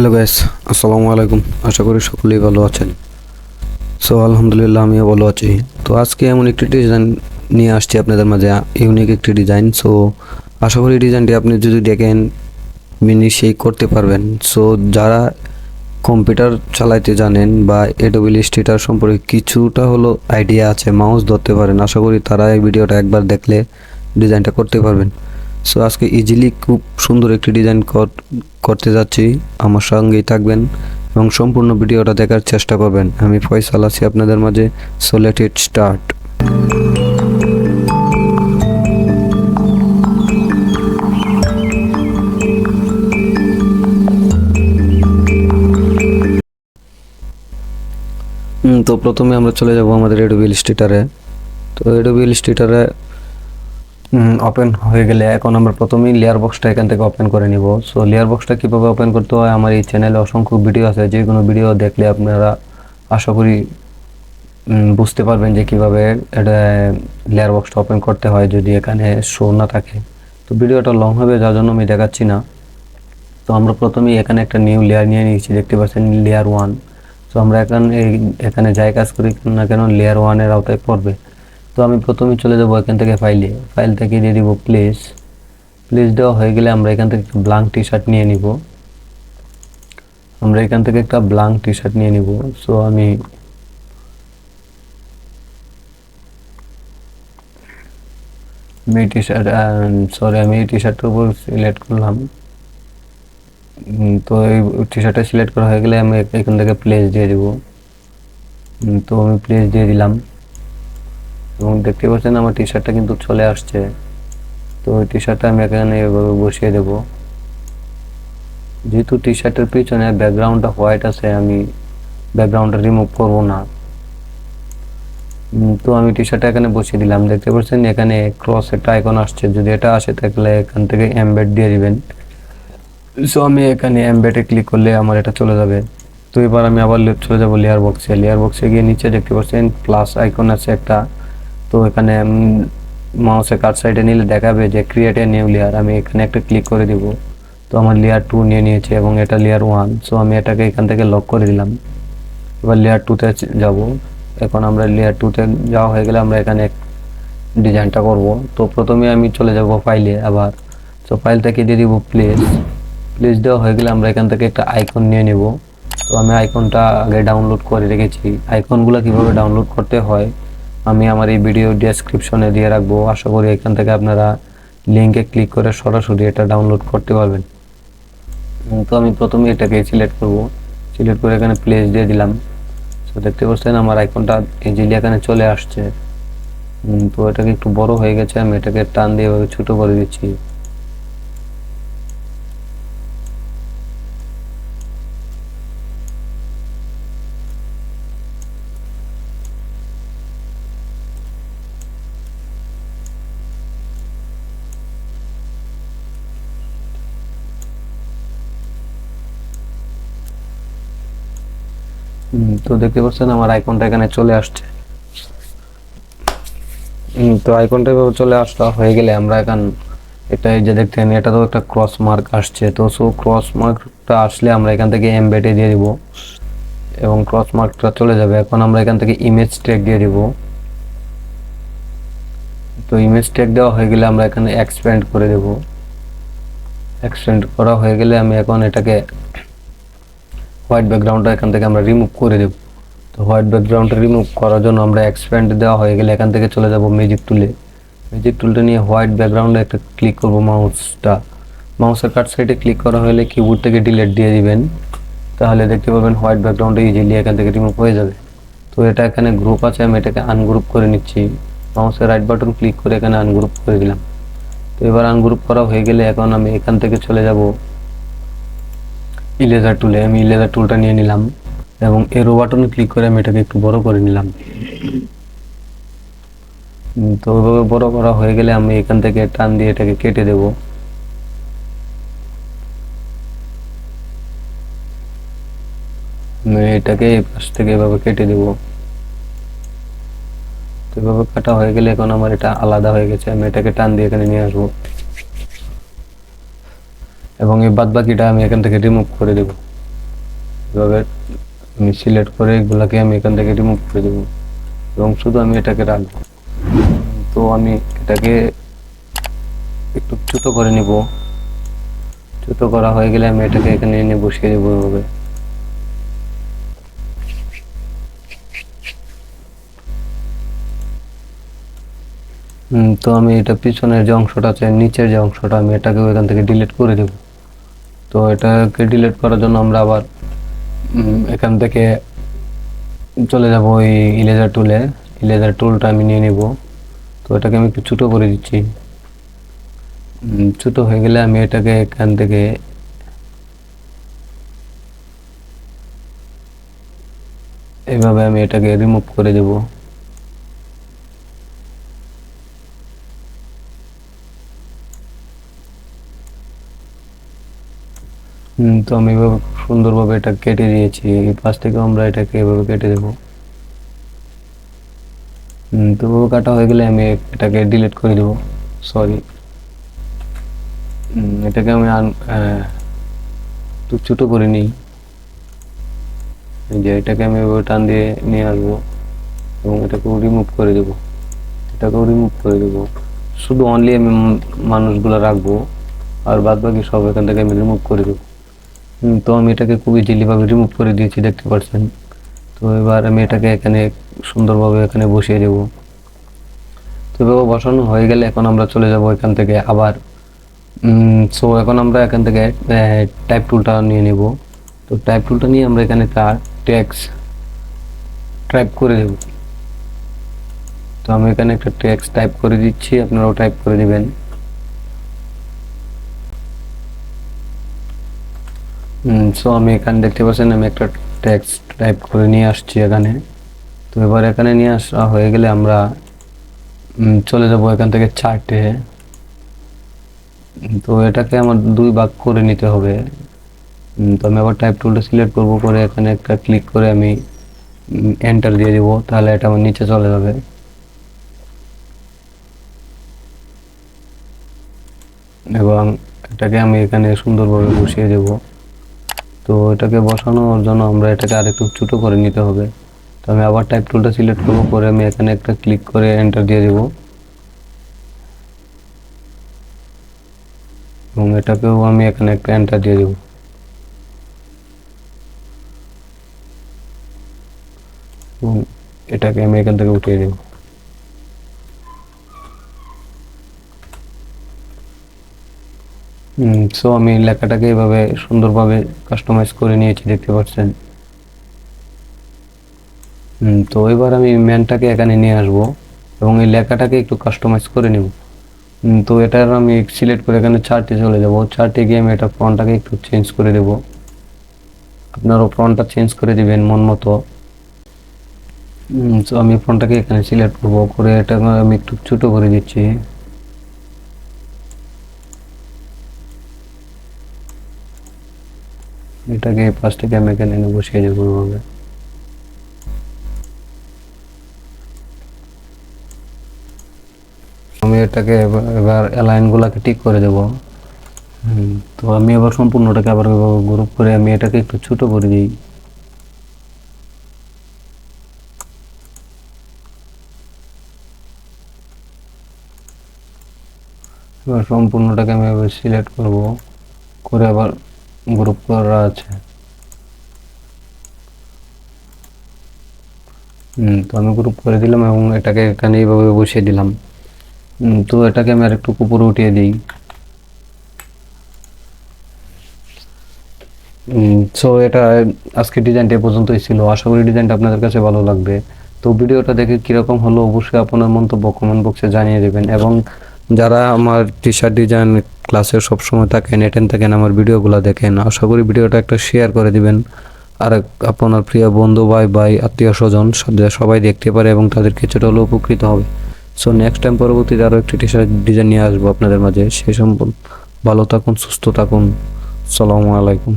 Hello guys আসসালামু আলাইকুম আশা করি সকলেই ভালো আছেন। সো আলহামদুলিল্লাহ, আমিও ভালো আছি। তো আজকে এমন একটি ডিজাইন নিয়ে আসছি আপনাদের মাঝে। ইউনিক একটি ডিজাইন সো আশা করি ডিজাইনটি আপনি যদি দেখেন, মিনি সেই করতে পারবেন। সো যারা কম্পিউটার চালাইতে জানেন বা এডোবিল স্টেটার সম্পর্কে কিছুটা হলো আইডিয়া আছে মাউস ধরতে পারেন। আশা করি তারা এই ভিডিওটা একবার দেখলে ডিজাইনটা করতে পারবেন। সো আজকে ইজিলি খুব সুন্দর একটি ডিজাইন করতে যাচ্ছি। আমার সঙ্গেই থাকবেন এবং সম্পূর্ণ ভিডিওটা দেখার চেষ্টা করবেন। আমি ফয়সাল আছি আপনাদের মাঝে। সো লেট ইট স্টার্ট তো প্রথমে আমরা চলে যাব আমাদের এডোবিল স্টেটারে তো এডোবিল স্টেটারে ওপেন হয়ে গেলে এখন আমরা প্রথমেই লেয়ার বক্সটা এখান থেকে ওপেন করে নিব। সো লেয়ার বক্সটা কীভাবে ওপেন করতে হয়? আমার এই চ্যানেলে অসংখ্য ভিডিও আছে। যে কোনো ভিডিও দেখলে আপনারা আশা করি বুঝতে পারবেন যে কীভাবে এটা লেয়ার বক্সটা ওপেন করতে হয় যদি এখানে শো না থাকে। তো ভিডিওটা লং হবে, যার জন্য আমি দেখাচ্ছি না। তো আমরা প্রথমেই এখানে একটা নিউ লেয়ার নিয়ে নিয়েছি, দেখতে পাচ্ছেন লেয়ার ওয়ান তো আমরা এখানে এখানে যাই কাজ করি, না কেন লেয়ার ওয়ানের আওতায় পড়বে। তো আমি প্রথমে চলে যাব এখান থেকে ফাইলে ফাইল থেকে দিয়ে দিব প্লেস প্লেস দেওয়া হয়ে গেলে আমরা এখান থেকে একটা ব্লাঙ্ক টি শার্ট নিয়ে নিব। আমরা এখান থেকে একটা ব্লাঙ্ক টি শার্ট নিয়ে নিব। সো আমি আমি টি শার্ট সরি আমি এই টি শার্টের উপর সিলেক্ট করলাম। তো এই টি শার্টটা সিলেক্ট করা হয়ে গেলে আমি এখান থেকে প্লেস দিয়ে দেব। তো আমি প্লেস দিয়ে দিলাম। এবং দেখতে পাচ্ছেন আমার টি শার্টটা কিন্তু চলে আসছে। তো ওই টি শার্টটা আমি এখানে এভাবে বসিয়ে দেবো। যেহেতু টি শার্টের পিছনে ব্যাকগ্রাউন্ডটা হোয়াইট আছে, আমি ব্যাকগ্রাউন্ডটা রিমুভ করব না। তো আমি টি শার্টটা এখানে বসিয়ে দিলাম। দেখতে পাচ্ছেন এখানে ক্রস একটা আইকন আসছে। যদি এটা আসে তাহলে এখান থেকে এমবেড দিয়ে দিবেন। সো আমি এখানে এমবেডে ক্লিক করলে আমার এটা চলে যাবে। তো এবার আমি আবার চলে যাব লেয়ার বক্সে লেয়ার বক্সে গিয়ে নিচে দেখতে পাচ্ছেন প্লাস আইকন আছে একটা। তো এখানে মাউসে কার সাইডে নিলে দেখাবে যে ক্রিয়েট এ নিউ লেয়ার আমি এখানে একটা ক্লিক করে দিব। তো আমার লেয়ার টু নিয়ে নিয়েছে এবং এটা লেয়ার ওয়ান সো আমি এটাকে এখান থেকে লক করে দিলাম। এবার লেয়ার টুতে যাব। এখন আমরা লেয়ার টুতে যাওয়া হয়ে গেলে আমরা এখানে ডিজাইনটা করব। তো প্রথমে আমি চলে যাব ফাইলে আবার। তো ফাইল থেকে দিয়ে দিব প্লেস প্লেস দেওয়া হয়ে গেলে আমরা এখান থেকে একটা আইকন নিয়ে নেব। তো আমি আইকনটা আগে ডাউনলোড করে রেখেছি। আইকনগুলো কীভাবে ডাউনলোড করতে হয়? আমি আমার এই ভিডিও ডেসক্রিপশনে দিয়ে রাখব। আশা করি এখান থেকে আপনারা লিঙ্কে ক্লিক করে সরাসরি এটা ডাউনলোড করতে পারবেন। তো আমি প্রথমে এটাকে সিলেক্ট করব। সিলেক্ট করে এখানে প্লেস দিয়ে দিলাম। তো দেখতে পাচ্ছেন আমার আইকনটা ইজিলি এখানে চলে আসছে। তো এটাকে একটু বড় হয়ে গেছে। আমি এটাকে টান দিয়ে ছোটো করে দিচ্ছি। তো দেখতে পাচ্ছেন আমার আইকনটা এখানে চলে আসছে। তো আইকনটা এভাবে চলে আসতে হয়ে গেলে আমরা এখন এটা এই যে দেখতেন এটা তো একটা ক্রস মার্ক আসছে। তো সো ক্রস মার্কটা আসলে আমরা এখান থেকে এমবেডে দিয়ে দিব এবং ক্রস মার্কটা চলে যাবে। এখন আমরা এখান থেকে ইমেজ ট্যাগ দিয়ে দিব। তো ইমেজ ট্যাগ দেওয়া হয়ে গেলে আমরা এখানে এক্সপ্যান্ড করে দেব। এক্সপ্যান্ড করা হয়ে গেলে আমি এখন এটাকে হোয়াইট ব্যাকগ্রাউন্ডটা এখান থেকে আমরা রিমুভ করে দেব। তো হোয়াইট ব্যাকগ্রাউন্ডটা রিমুভ করার জন্য আমরা এক্সপ্যান্ড দেওয়া হয়ে গেলে এখান থেকে চলে যাব ম্যাজিক টুলে ম্যাজিক টুলটা নিয়ে হোয়াইট ব্যাকগ্রাউন্ডে একটা ক্লিক করব মাউসটা মাউসের কাট সাইডে ক্লিক করা হলে কিবোর্ড থেকে ডিলিট দিয়ে দিবেন। তাহলে দেখতে পাবেন হোয়াইট ব্যাকগ্রাউন্ডে ইজিলি এখান থেকে রিমুভ হয়ে যাবে। তো এটা এখানে গ্রুপ আছে, আমি এটাকে আনগ্রুপ করে নিচ্ছি। মাউসের রাইট বাটন ক্লিক করে এখানে আনগ্রুপ করে দিলাম। তো এবার আনগ্রুপ করা হয়ে গেলে এখন আমি এখান থেকে চলে যাব ইলেজার টুলে আমি ইলেজার টুলটা নিয়ে নিলাম এবং এরো বাটনে ক্লিক করে আমি এটাকে একটু বড় করে নিলাম। তো ওইভাবে বড় করা হয়ে গেলে আমি এখান থেকে টান দিয়ে এটাকে কেটে দেব। এটাকে এই পাশ থেকে এভাবে কেটে দেব। তো এভাবে কাটা হয়ে গেলে এখন আমার এটা আলাদা হয়ে গেছে, আমি এটাকে টান দিয়ে এখানে নিয়ে আসব। এবং এই বাদ বাকিটা আমি এখান থেকে রিমুভ করে দেব। এভাবে আমি সিলেক্ট করে এগুলাকে আমি এখান থেকে রিমুভ করে দেবো। এবং শুধু আমি এটাকে রাখব। তো আমি এটাকে একটু ছোট করে নিব। ছোট করা হয়ে গেলে আমি এটাকে এখানে এনে বসিয়ে দেবো এভাবে। তো আমি এটা পিছনের যে অংশটা আছে, নিচের যে অংশটা, আমি এটাকে এখান থেকে ডিলিট করে দেব। তো এটাকে ডিলিট করার জন্য আমরা আবার এখান থেকে চলে যাব ওই ইলেজার টুলে ইলেজার টুলটা আমি নিয়ে নিব। তো এটাকে আমি একটু ছোটো করে দিচ্ছি। ছোটো হয়ে গেলে আমি এটাকে এখান থেকে এইভাবে আমি এটাকে রিমুভ করে দেবো। তো আমি এভাবে খুব সুন্দরভাবে এটা কেটে দিয়েছি। এই পাশ থেকে আমরা এটাকে এভাবে কেটে দেবো। তো কাটা হয়ে গেলে আমি এটাকে ডিলিট করে দেবো। সরি এটাকে আমি একটু ছোটো করে নিই। যে এটাকে আমি এভাবে টান দিয়ে নিয়ে আসব এবং এটাকেও রিমুভ করে দেবো। এটাকেও রিমুভ করে দেবো। শুধু অনলি আমি মানুষগুলো রাখব। আর বাদ বাকি সব এখান থেকে আমি রিমুভ করে দেবো। তো আমি এটাকে খুবই ভাবে রিমুভ করে দিয়েছি, দেখতে পাচ্ছেন। তো এবার আমি এটাকে এখানে সুন্দরভাবে এখানে বসিয়ে দেব। তো এভাবে বসানো হয়ে গেলে এখন আমরা চলে যাব এখান থেকে আবার। সো এখন আমরা এখান থেকে টাইপ টুলটা নিয়ে নেব। তো টাইপ টুলটা নিয়ে আমরা এখানে তার ট্যাক্স টাইপ করে দেব। তো আমি এখানে একটা ট্যাক্স টাইপ করে দিচ্ছি, আপনারাও টাইপ করে দিবেন সো আমি এখানে দেখতে পাচ্ছেন, আমি একটা টেক্সট টাইপ করে নিয়ে আসছি এখানে। তো এবার এখানে নিয়ে আসা হয়ে গেলে আমরা চলে যাব এখান থেকে চার্টে তো এটাকে আমার দুই ভাগ করে নিতে হবে। তো আমি আবার টাইপ টুলটা সিলেক্ট করব, করে এখানে একটা ক্লিক করে আমি এন্টার দিয়ে দিব, তাহলে এটা আমার নিচে চলে যাবে। এবং এটাকে আমি এখানে সুন্দরভাবে বসিয়ে দেবো। তো এটাকে বসানোর জন্য আমরা এটাকে আরেকটু ছোটো করে নিতে হবে। তো আমি আবার টাইপ টুলটা সিলেক্ট করব, করে আমি এখানে একটা ক্লিক করে এন্টার দিয়ে দেবো। এবং এটাকেও আমি এখানে একটা এন্টার দিয়ে দেবো। এবং এটাকে আমি এখান থেকে উঠিয়ে দেবো। সো আমি লেখাটাকে এভাবে সুন্দরভাবে কাস্টমাইজ করে নিয়েছি, দেখতে পাচ্ছেন। তো এবার আমি ম্যানটাকে এখানে নিয়ে আসব এবং এই লেখাটাকে একটু কাস্টমাইজ করে নেব। তো এটার আমি সিলেক্ট করে এখানে চার্টে চলে যাব। চার্টে গিয়ে আমি এটা ফ্রন্টটাকে একটু চেঞ্জ করে দেব। আপনারও ফ্রন্টটা চেঞ্জ করে দেবেন মন মতো। তো আমি ফ্রন্টটাকে এখানে সিলেক্ট করব। করে এটা আমি একটু ছোটো করে দিচ্ছি। এটাকে এই পাশ থেকে আমি এখানে এনে বসিয়ে দেবো এভাবে আমি এটাকে এবার অ্যালাইনগুলোকে ঠিক করে দেবো। তো আমি আবার সম্পূর্ণটাকে আবার গ্রুপ করে আমি এটাকে একটু ছোট করে দিই। এবার সম্পূর্ণটাকে আমি এবার সিলেক্ট করব। করে আবার গ্রুপ করা আছে। তো আমি গ্রুপ করে দিলাম এবং এটাকে এখানে এইভাবে বসিয়ে দিলাম। তো এটাকে আমি আর একটু উপরে উঠিয়ে দিই। সো এটা আজকে ডিজাইনটা এ পর্যন্তই ছিল। আশা করি ডিজাইনটা আপনাদের কাছে ভালো লাগবে। তো ভিডিওটা দেখে কীরকম হলো অবশ্যই আপনার মন্তব্য কমেন্ট বক্সে জানিয়ে দেবেন এবং যারা আমার টি শার্ট ডিজাইন ক্লাসে সবসময় থাকেন এটেন থাকেন আমার ভিডিওগুলো দেখেন, আশা করি ভিডিওটা একটা শেয়ার করে দিবেন। আর আপনার প্রিয় বন্ধু, ভাই ভাই, আত্মীয়, স্বজন সবাই দেখতে পারে এবং তাদের কিছুটা হলেও উপকৃত হবে। সো নেক্সট টাইম পরবর্তীতে আরও একটি টি শার্ট ডিজাইন নিয়ে আসব আপনাদের মাঝে। সেই সম্পর্ক ভালো থাকুন, সুস্থ থাকুন। সালামু আলাইকুম।